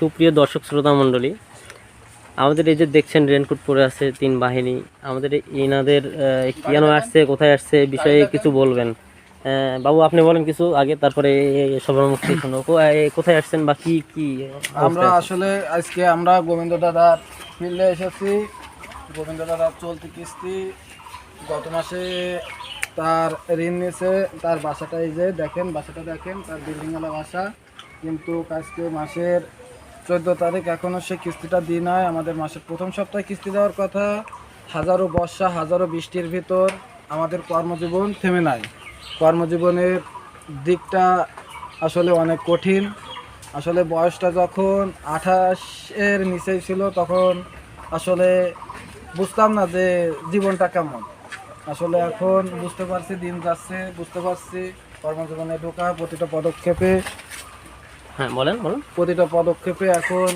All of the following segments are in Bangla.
সুপ্রিয় দর্শক শ্রোতা মণ্ডলী, আমাদের এই যে দেখছেন রেনকোট পরে আছে তিন বাহিনী, আমাদের এনাদের কেন আসছে, কোথায় আসছে বিষয়ে কিছু বলবেন? বাবু, আপনি বলেন কিছু আগে, তারপরে সবার এই কোথায় আসছেন বা কি কি আমরা আসলে আজকে আমরা গোবিন্দ দাদার ফিল্ডে এসেছি। গোবিন্দ দাদার চলতি কিস্তি গত মাসে তার ঋণ নিয়েছে। তার বাসাটা এই যে দেখেন, বাসাটা দেখেন, তার বিল্ডিংওয়ালা বাসা। কিন্তু আজকে মাসের চোদ্দ তারিখ এখনও সে কিস্তিটা দিয়ে নাই। আমাদের মাসের প্রথম সপ্তাহে কিস্তি দেওয়ার কথা। হাজারো বর্ষা, হাজারো বৃষ্টির ভিতর আমাদের কর্মজীবন থেমে নাই। কর্মজীবনের দিকটা আসলে অনেক কঠিন। আসলে বয়সটা যখন আঠাশের নিচেই ছিল, তখন আসলে বুঝতাম না যে জীবনটা কেমন। আসলে এখন বুঝতে পারছি, দিন যাচ্ছে, বুঝতে পারছি। কর্মজীবনে ঢোকা প্রতিটা পদক্ষেপে হ্যাঁ বলেন বলেন। প্রতিটা পদক্ষেপে এখন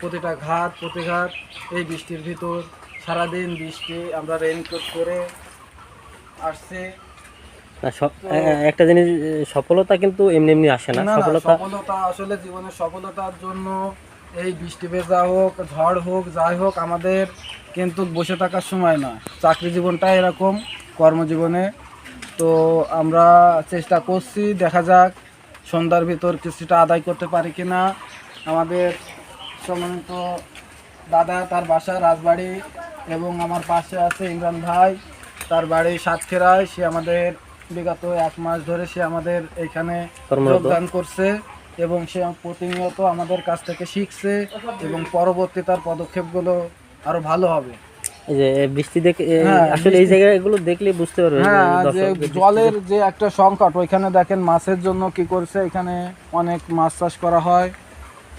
প্রতিটা ঘাট প্রতিঘাট এই বৃষ্টির ভিতর সারাদিন বৃষ্টি আমরা রেইনকোট করে আসছে। না, একটা জিনিস সফলতা কিন্তু এমনি এমনি আসে না, সফলতা সফলতা আসলে জীবনের সফলতার জন্য এই বৃষ্টি ভেজা হোক ঝড় হোক যাই হোক আমাদের কিন্তু বসে থাকার সময় না। চাকরি জীবনটা এরকম কর্মজীবনে। তো আমরা চেষ্টা করছি দেখা যাক সন্ধ্যার ভিতর কিস্তিটা আদায় করতে পারি কি না আমাদের সম্মানিত দাদা তার বাসা রাজবাড়ি এবং আমার পাশে আছে ইমরান ভাই। তার বাড়ি সাতক্ষীরায়। সে আমাদের বিগত এক মাস ধরে সে আমাদের এখানে যোগদান করছে এবং সে প্রতিনিয়ত আমাদের কাছ থেকে শিখছে এবং পরবর্তী তার পদক্ষেপগুলো আরও ভালো হবে। যে বৃষ্টি দেখে হ্যাঁ, আসলে এই জায়গায় দেখলে বুঝতে পারবে হ্যাঁ যে জলের যে একটা সংকট ওইখানে দেখেন মাছের জন্য কি করছে এখানে অনেক মাছ চাষ করা হয়।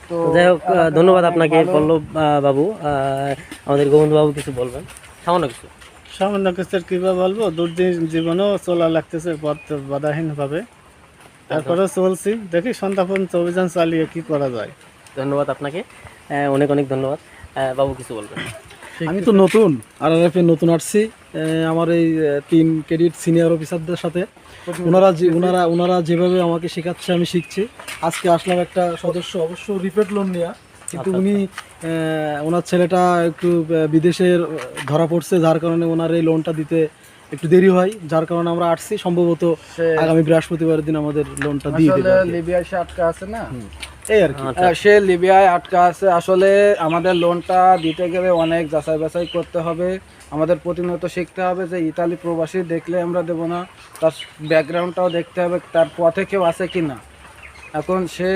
তো যাই হোক ধন্যবাদ আপনাকে পল্লব বাবু। আমাদের গোবিন্দ বাবু কিছু বলবেন। সামান্য কিছু। সামান্য কিছু কীভাবে বলব? দুর্দিন জীবনেও চলা লাগতেছে পথ বাধাহীনভাবে। তারপরে চলছি। দেখি সন্ধ্যা পর্যন্ত অভিযান চালিয়ে কি করা যায়। ধন্যবাদ আপনাকে। অনেক অনেক ধন্যবাদ। বাবু কিছু বলবেন। আমি তো নতুন আর নতুন আসছি। আমার এই তিন ক্রেডিট সিনিয়র অফিসারদের সাথে। ওনারা যে ওনারা ওনারা যেভাবে আমাকে শেখাচ্ছে আমি শিখছি। আজকে আসলাম একটা সদস্য অবশ্য রিপেড লোন নেওয়া কিন্তু উনি ওনার ছেলেটা একটু বিদেশের ধরা পড়ছে যার কারণে ওনার এই লোনটা দিতে একটু দেরি হয়। যার কারণে আমরা আসছি। সম্ভবত আগামী বৃহস্পতিবারের দিন আমাদের লোনটা দিয়ে দেবে লিবিয়ায় আটকা আছে না? এই আর কি। হ্যাঁ, সে লিবিয়ায় আটকা আছে। আসলে আমাদের লোনটা দিতে গেলে অনেক যাচাই বাছাই করতে হবে। আমাদের প্রতিনিয়ত শিখতে হবে যে ইতালি প্রবাসী দেখলে আমরা দেব না। তার ব্যাকগ্রাউন্ডটাও দেখতে হবে তার পথে কেউ আছে কি না এখন সে